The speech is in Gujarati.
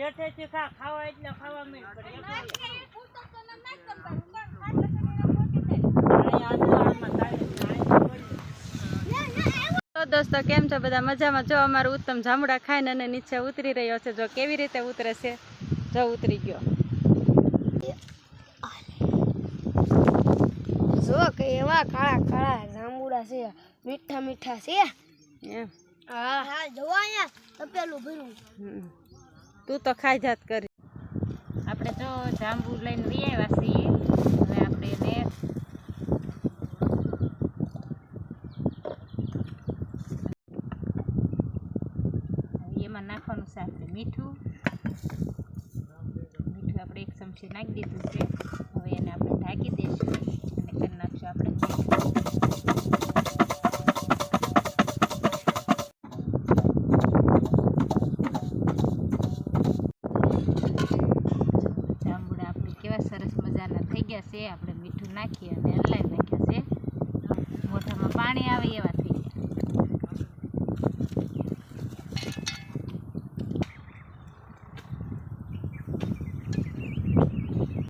હેઠેથી ખા ખાવા એટલે ખાવા મેં તો દોસ્તો કેમ છો બધા? મજામાં? જો અમારું ઉત્તમ જામુડા ખાઈને અને નીચે ઉતરી રહ્યો છે. જો કેવી રીતે ઉતરે છે? જો ઉતરી ગયો. જો કે એવા કાળા કાળા જાંબુડા છે મીઠા મીઠા છે. એમ. હા. હા જો અહીંયા તપેલું ભર્યું. તું તો ખાઈ જાત કરી. આપણે જો જાંબુ લઈને વી આવ્યા છીએ. હવે આપણે એને એમાં નાખવાનું છે મીઠું. મીઠું આપણે એક ચમચી નાખી દીધું છે. હવે એને આપણે ઢાંકી દઈશું જાંબુડા આપણે કેવા સરસ મજાના થઈ ગયા છે. આપણે મીઠું નાખી અને હલાવી નાખ્યા છે. મોઢામાં પાણી આવે એવા